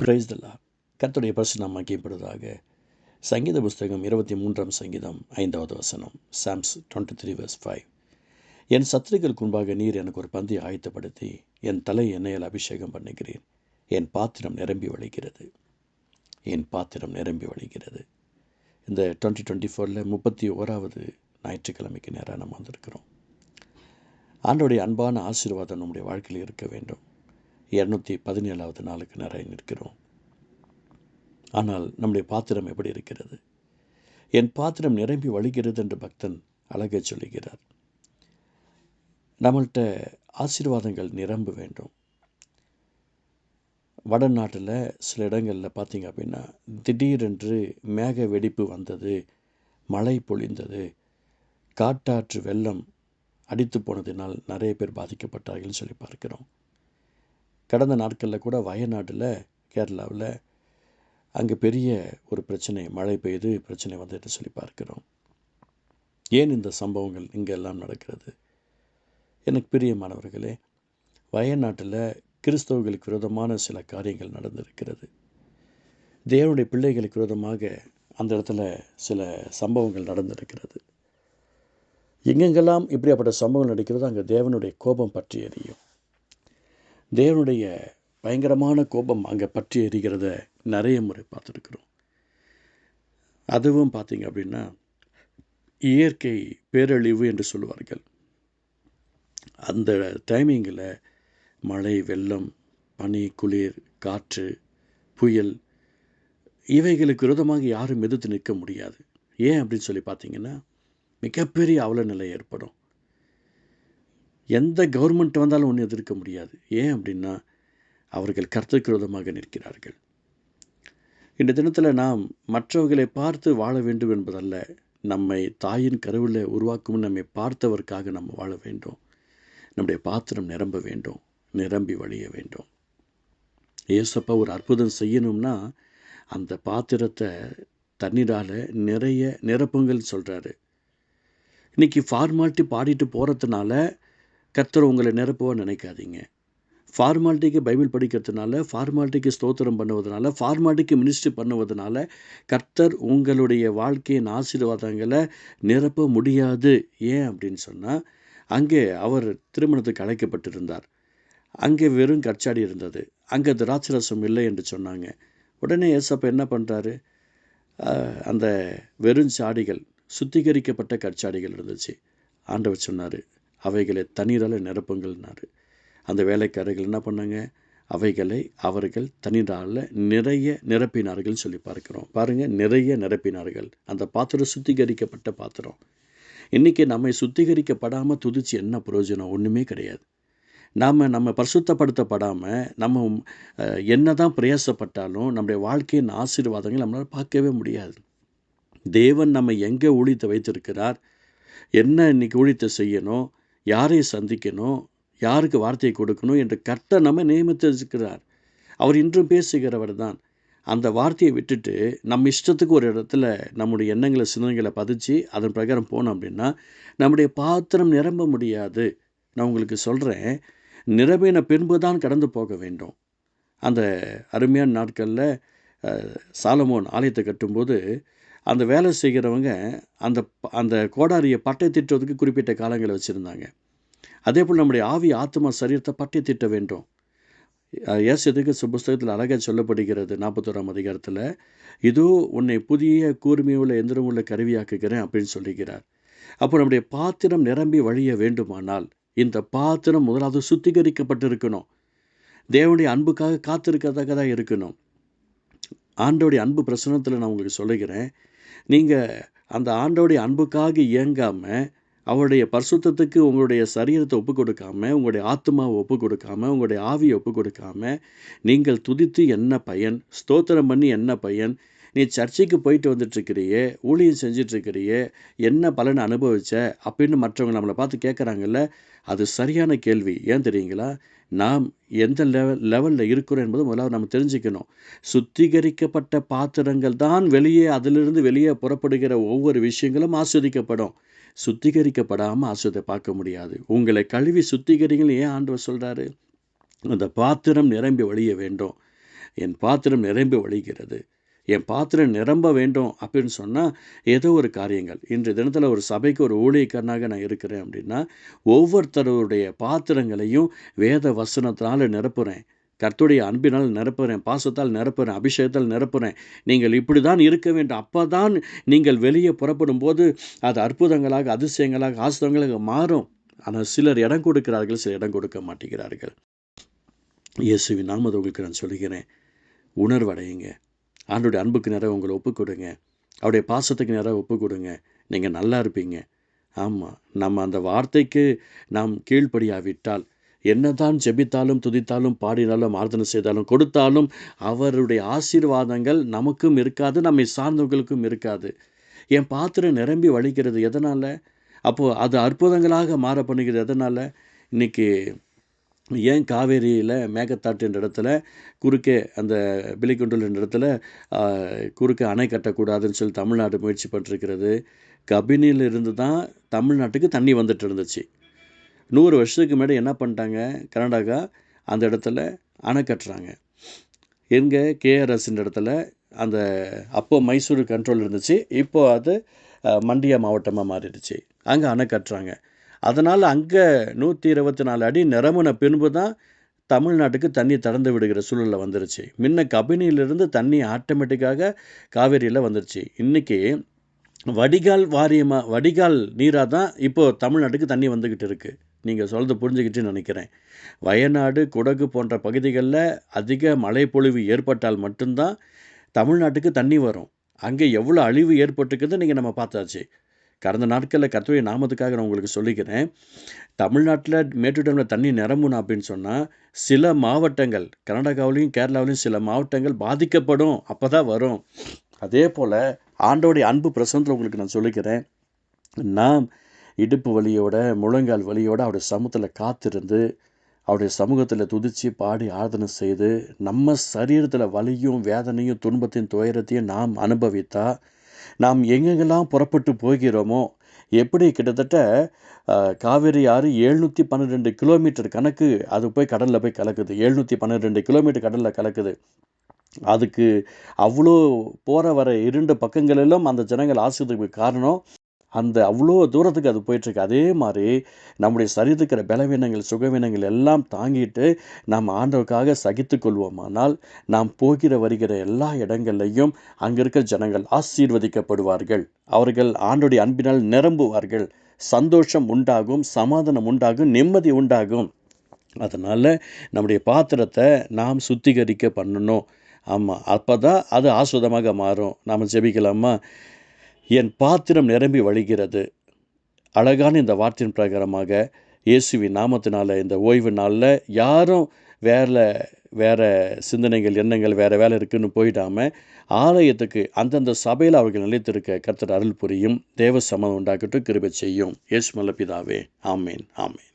Price தல்லா கர்த்தருடைய பரிசு நாம் சங்கீத புஸ்தகம் இருபத்தி மூன்றாம் சங்கீதம் ஐந்தாவது வசனம் Psalms twenty three verse five என் சத்துருக்களுக்கு முன்பாக நீர் எனக்கு ஒரு பந்தி ஆயத்தப்படுத்தி என் தலை எண்ணெயில் அபிஷேகம் பண்ணுகிறேன் என் பாத்திரம் நிரம்பி வழிகிறது. என் பாத்திரம் நிரம்பி வழிகிறது. இந்த டுவெண்ட்டி டுவெண்ட்டி ஃபோரில் முப்பத்தி ஓராவது ஞாயிற்றுக்கிழமைக்கு நேராக நம்ம வந்திருக்கிறோம். ஆண்டோடைய அன்பான ஆசீர்வாதம் நம்முடைய வாழ்க்கையில் இருக்க வேண்டும். இரநூத்தி பதினேழாவது நாளுக்கு நிறைய நிற்கிறோம். ஆனால் நம்முடைய பாத்திரம் எப்படி இருக்கிறது? என் பாத்திரம் நிரம்பி வழிகிறது என்று பக்தன் அழகை சொல்லுகிறார். நம்மள்கிட்ட ஆசீர்வாதங்கள் நிரம்ப வேண்டும். வடநாட்டில் சில இடங்களில் பார்த்தீங்க அப்படின்னா திடீரென்று மேக வெடிப்பு வந்தது மழை பொழிந்தது காட்டாற்று வெள்ளம் அடித்து போனதினால் நிறைய பேர் பாதிக்கப்பட்டார்கள்னு சொல்லி பார்க்கிறோம். கடந்த நாட்களில் கூட வயநாட்டில் கேரளாவில் அங்கே பெரிய ஒரு பிரச்சனை மழை பெய்து பிரச்சனை வந்துட்டு சொல்லி பார்க்கிறோம். ஏன் இந்த சம்பவங்கள் இங்கே எல்லாம் நடக்கிறது? எனக்கு பிரியமானவர்களே வயநாட்டில் கிறிஸ்தவர்களுக்கு விரோதமான சில காரியங்கள் நடந்திருக்கிறது. தேவனுடைய பிள்ளைகளுக்கு விரோதமாக அந்த இடத்துல சில சம்பவங்கள் நடந்திருக்கிறது. எங்கெங்கெல்லாம் இப்படியாப்பட்ட சம்பவங்கள் நடக்கிறதோ அங்கே தேவனுடைய கோபம் பற்றி எறியும் தேவனுடைய பயங்கரமான கோபம் அங்கே பற்றி எரிகிறத நிறைய முறை பார்த்துருக்குறோம். அதுவும் பார்த்திங்க அப்படின்னா இயற்கை பேரழிவு என்று சொல்லுவார்கள். அந்த டைமிங்கில் மழை வெள்ளம் பனி குளிர் காற்று புயல் இவைகளுக்கு விரோதமாக யாரும் எதிர்த்து நிற்க முடியாது. ஏன் அப்படின்னு சொல்லி பார்த்தீங்கன்னா மிகப்பெரிய அவல நிலை ஏற்படும். எந்த கவர்மெண்ட் வந்தாலும் ஒன்று எதிர்க்க முடியாது. ஏன் அப்படின்னா அவர்கள் கருத்துக்கு விரோதமாக நிற்கிறார்கள். இந்த தினத்தில் நாம் மற்றவர்களை பார்த்து வாழ வேண்டும் என்பதல்ல நம்மை தாயின் கருவில் உருவாக்கும் நம்மை பார்த்தவருக்காக நம்ம வாழ வேண்டும். நம்முடைய பாத்திரம் நிரம்ப வேண்டும் நிரம்பி வழிய வேண்டும். ஏசப்பா ஒரு அற்புதம் செய்யணும்னா அந்த பாத்திரத்தை தண்ணீரால் நிறைய நிரப்புங்கள் சொல்கிறாரு இன்றைக்கி ஃபார்மாலிட்டி பாடிட்டு போகிறதுனால கர்த்தர் உங்களை நிரப்புவா நினைக்காதீங்க. ஃபார்மாலிட்டிக்கு பைபிள் படிக்கிறதுனால ஃபார்மாலிட்டிக்கு ஸ்தோத்திரம் பண்ணுவதனால ஃபார்மாலிட்டிக்கு மினிஸ்ட்ரி பண்ணுவதனால கர்த்தர் உங்களுடைய வாழ்க்கையின் ஆசீர்வாதங்களை நிரப்ப முடியாது. ஏன் அப்படின்னு சொன்னால் அங்கே அவர் திருமணத்துக்கு அழைக்கப்பட்டிருந்தார். அங்கே வெறும் கச்சாடி இருந்தது. அங்கே திராட்சரசம் இல்லை என்று சொன்னாங்க. உடனே ஏசப்ப என்ன பண்ணுறாரு அந்த வெறும் சாடிகள் சுத்திகரிக்கப்பட்ட கற்சாடிகள் இருந்துச்சு. ஆண்டவர் சொன்னார் அவைகளை தண்ணீரால் நிரப்புங்கள்னாரு. அந்த வேலைக்காரர்கள் என்ன பண்ணாங்க? அவைகளை அவர்கள் தண்ணீரால் நிறைய நிரப்பினார்கள் சொல்லி பார்க்குறோம். பாருங்கள் நிறைய நிரப்பினார்கள். அந்த பாத்திரம் சுத்திகரிக்கப்பட்ட பாத்திரம். இன்றைக்கி நம்மை சுத்திகரிக்கப்படாமல் துதிச்சு என்ன பிரயோஜனம்? ஒன்றுமே கிடையாது. நாம் நம்ம பரிசுத்தப்படுத்தப்படாமல் நம்ம என்ன தான் பிரயாசப்பட்டாலும் நம்முடைய வாழ்க்கையின் ஆசீர்வாதங்கள் நம்மளால் பார்க்கவே முடியாது. தேவன் நம்ம எங்கே ஊழியத்தை வைத்திருக்கிறார்? என்ன இன்னைக்கு ஊழியத்தை செய்யணும்? யாரை சந்திக்கணும்? யாருக்கு வார்த்தையை கொடுக்கணும்? என்று கர்த்தர் நம்ம நியமித்திருக்கிறார். அவர் இன்றும் பேசுகிறவர் தான். அந்த வார்த்தையை விட்டுட்டு நம்ம இஷ்டத்துக்கு ஒரு இடத்துல நம்முடைய எண்ணங்களை சிந்தனைகளை பதிச்சு அதன் பிரகாரம் போனோம் அப்படின்னா நம்முடைய பாத்திரம் நிரம்ப முடியாது. நான் உங்களுக்கு சொல்கிறேன் நிரம்பின பின்பு தான் கடந்து போக வேண்டும். அந்த அருமையான நாட்களில் சாலமோன் ஆலயத்தை கட்டும்போது அந்த வேலை செய்கிறவங்க அந்த அந்த கோடாரியை பட்டை திட்டுறதுக்கு குறிப்பிட்ட காலங்களை வச்சுருந்தாங்க. அதே போல் நம்முடைய ஆவி ஆத்மா சரீரத்தை பட்டை திட்ட வேண்டும். எஸ் எதுக்கு புஸ்தகத்தில் அழகாக சொல்லப்படுகிறது நாற்பத்தோராம் அதிகாரத்தில் இதோ உன்னை புதிய கூர்மையுள்ள எந்திரம் உள்ள கருவியாக்குகிறேன் அப்படின்னு சொல்லுகிறார். அப்போ நம்முடைய பாத்திரம் நிரம்பி வழிய வேண்டுமானால் இந்த பாத்திரம் முதலாவது சுத்திகரிக்கப்பட்டிருக்கணும். தேவனுடைய அன்புக்காக காத்திருக்கத்தக்கதாக இருக்கணும். ஆண்டோடைய அன்பு பிரசனத்தில் நான் உங்களுக்கு சொல்லுகிறேன் நீங்கள் அந்த ஆண்டோடைய அன்புக்காக இயங்காமல் அவருடைய பரிசுத்தத்துக்கு உங்களுடைய சரீரத்தை ஒப்பு கொடுக்காம உங்களுடைய ஆத்மாவை ஒப்பு கொடுக்காம உங்களுடைய ஆவியை ஒப்பு கொடுக்காம நீங்கள் துதித்து என்ன பயன் ஸ்தோத்திரம் பண்ணி என்ன பயன் நீ சர்ச்சைக்கு போயிட்டு வந்துட்டுருக்கிறியே ஊழியம் செஞ்சிட்ருக்கிறியே என்ன பலனை அனுபவிச்ச அப்படின்னு மற்றவங்க நம்மளை பார்த்து கேட்குறாங்கல்ல அது சரியான கேள்வி. ஏன் தெரியுங்களா? நாம் எந்த லெவல் லெவலில் இருக்கிறோம் என்பது முதலாவது நம்ம தெரிஞ்சுக்கணும். சுத்திகரிக்கப்பட்ட பாத்திரங்கள் தான் வெளியே அதிலிருந்து வெளியே புறப்படுகிற ஒவ்வொரு விஷயங்களும் ஆஸ்வதிக்கப்படும். சுத்திகரிக்கப்படாமல் ஆஸ்வதை பார்க்க முடியாது. உங்களை கழுவி சுத்திகரிங்கள் ஏன் ஆண்டவர் சொல்கிறாரு அந்த பாத்திரம் நிரம்பி வழிய வேண்டும். என் பாத்திரம் நிரம்பி வழிகிறது. என் பாத்திரம் நிரம்ப வேண்டும் அப்படின்னு சொன்னால் ஏதோ ஒரு காரியங்கள். இன்றைய தினத்தில் ஒரு சபைக்கு ஒரு ஊழியக்காரனாக நான் இருக்கிறேன் அப்படின்னா ஒவ்வொருத்தருடைய பாத்திரங்களையும் வேத வசனத்தினால் நிரப்புகிறேன் கர்த்துடைய அன்பினால் நிரப்புகிறேன் பாசத்தால் நிரப்புகிறேன் அபிஷேகத்தால் நிரப்புகிறேன் நீங்கள் இப்படி தான் இருக்க வேண்டும். அப்போ தான் நீங்கள் வெளியே புறப்படும் போது அது அற்புதங்களாக அதிசயங்களாக ஆசிரங்களாக மாறும். ஆனால் சிலர் இடம் கொடுக்கிறார்கள் சிலர் இடம் கொடுக்க மாட்டேங்கிறார்கள். இயேசுவின் நாமதை உங்களுக்கு நான் சொல்கிறேன் உணர்வடையுங்க. ஆண்டோடைய அன்புக்கு நிறைய உங்களை ஒப்புக் கொடுங்க. அவருடைய பாசத்துக்கு நிறைய ஒப்புக் கொடுங்க. நீங்கள் நல்லா இருப்பீங்க. ஆமாம் நம்ம அந்த வார்த்தைக்கு நாம் கீழ்ப்படியாவிட்டால் என்னதான் ஜெபித்தாலும் துதித்தாலும் பாடினாலும் ஆர்தனை செய்தாலும் கொடுத்தாலும் அவருடைய ஆசீர்வாதங்கள் நமக்கும் இருக்காது நம்மை சார்ந்தவர்களுக்கும் இருக்காது. என் பாத்திரம் நிரம்பி வழிக்கிறது எதனால்? அப்போது அது அற்புதங்களாக மாற பண்ணுகிறது எதனால்? இன்றைக்கி ஏன் காவேரியில் மேகத்தாட்டு என்ற இடத்துல குறுக்கே அந்த பிலிக்குண்டல் என்ற இடத்துல குறுக்கே அணை கட்டக்கூடாதுன்னு சொல்லி தமிழ்நாடு முயற்சி பண்ணிருக்கிறது கபினியிலிருந்து தான் தமிழ்நாட்டுக்கு தண்ணி வந்துட்டு இருந்துச்சு. நூறு வருஷத்துக்கு முன்னாடி என்ன பண்ணிட்டாங்க? கர்நாடகா அந்த இடத்துல அணை கட்டுறாங்க. எங்கே கேஆர்எஸ்ன்ற இடத்துல அந்த அப்போ மைசூர் கண்ட்ரோல் இருந்துச்சு. இப்போது அது மண்டியா மாவட்டமாக மாறிடுச்சு. அங்கே அணை கட்டுறாங்க. அதனால் அங்கே நூற்றி இருபத்தி நாலு அடி நிரம்பின பின்பு தான் தமிழ்நாட்டுக்கு தண்ணி திறந்து விடுகிற சூழலில் வந்துருச்சு. முன்ன கபினியிலிருந்து தண்ணி ஆட்டோமேட்டிக்காக காவேரியில் வந்துருச்சு. இன்றைக்கி வடிகால் வாரியமாக வடிகால் நீராக தான் இப்போது தமிழ்நாட்டுக்கு தண்ணி வந்துக்கிட்டு இருக்குது நீங்கள் சொல்கிறது புரிஞ்சுக்கிட்டு நினைக்கிறேன். வயநாடு குடகு போன்ற பகுதிகளில் அதிக மழைப்பொழிவு ஏற்பட்டால் மட்டும்தான் தமிழ்நாட்டுக்கு தண்ணி வரும். அங்கே எவ்வளோ அழிவு ஏற்பட்டுக்குது நீங்கள் நம்ம பார்த்தாச்சு. கடந்த நாட்களில் கத்துவை நாமத்துக்காக நான் உங்களுக்கு சொல்லிக்கிறேன். தமிழ்நாட்டில் மேட்டு டேமில் தண்ணி நிரம்பணும் அப்படின்னு சொன்னால் சில மாவட்டங்கள் கர்நாடகாவிலையும் கேரளாவிலையும் சில மாவட்டங்கள் பாதிக்கப்படும். அப்போ தான் வரும். அதே போல் ஆண்டோடைய அன்பு பிரசனத்தில் உங்களுக்கு நான் சொல்லிக்கிறேன். நாம் இடுப்பு வலியோட முழங்கால் வலியோட அவருடைய சமூகத்தில் காத்திருந்து அவருடைய சமூகத்தில் துதித்து பாடி ஆராதனை செய்து நம்ம சரீரத்தில் வலியும் வேதனையும் துன்பத்தையும் துயரத்தையும் நாம் அனுபவித்தால் நாம் எங்கெங்கெல்லாம் புறப்பட்டு போகிறோமோ எப்படி கிட்டத்தட்ட காவேரி ஆறு எழுநூற்றி பன்னிரெண்டு கிலோமீட்டர் கணக்கு அது போய் கடலில் போய் கலக்குது. எழுநூற்றி பன்னிரெண்டு கிலோமீட்டர் கடலில் கலக்குது. அதுக்கு அவ்வளோ போகிற வர இரண்டு பக்கங்களிலும் அந்த ஜனங்கள் ஆசிரியத்துக்கு காரணம். அந்த அவ்வளோ தூரத்துக்கு அது போயிட்டுருக்கு. அதே மாதிரி நம்முடைய சரீரத்துக்கிற பலவீனங்கள் சுகவீனங்கள் எல்லாம் தாங்கிட்டு நாம் ஆண்டவருக்காக சகித்து கொள்வோமானால் நாம் போகிற வருகிற எல்லா இடங்கள்லையும் அங்கே இருக்கிற ஜனங்கள் ஆசீர்வதிக்கப்படுவார்கள். அவர்கள் ஆண்டுடைய அன்பினால் நிரம்புவார்கள். சந்தோஷம் உண்டாகும் சமாதானம் உண்டாகும் நிம்மதி உண்டாகும். அதனால் நம்முடைய பாத்திரத்தை நாம் சுத்திகரிக்க பண்ணணும். ஆமாம் அப்போ தான் அது ஆஸ்வதமாக மாறும். நாம் ஜெபிக்கலாமா? என் பாத்திரம் நிரம்பி வழிகிறது. அழகான இந்த வார்த்தையின் பிரகாரமாக இயேசுவி நாமத்தினால் இந்த ஓய்வு நாளில் யாரும் வேலை வேறு சிந்தனைகள் எண்ணங்கள் வேறு வேலை இருக்குன்னு போயிடாமல் ஆலயத்துக்கு அந்தந்த சபையில் அவர்கள் நிலைத்திருக்க கர்த்தர் அருள் புரியும் தேவ சமம் உண்டாக்கட்டும் கிருபை செய்யும். இயேசு பிதாவே ஆமேன் ஆமேன்.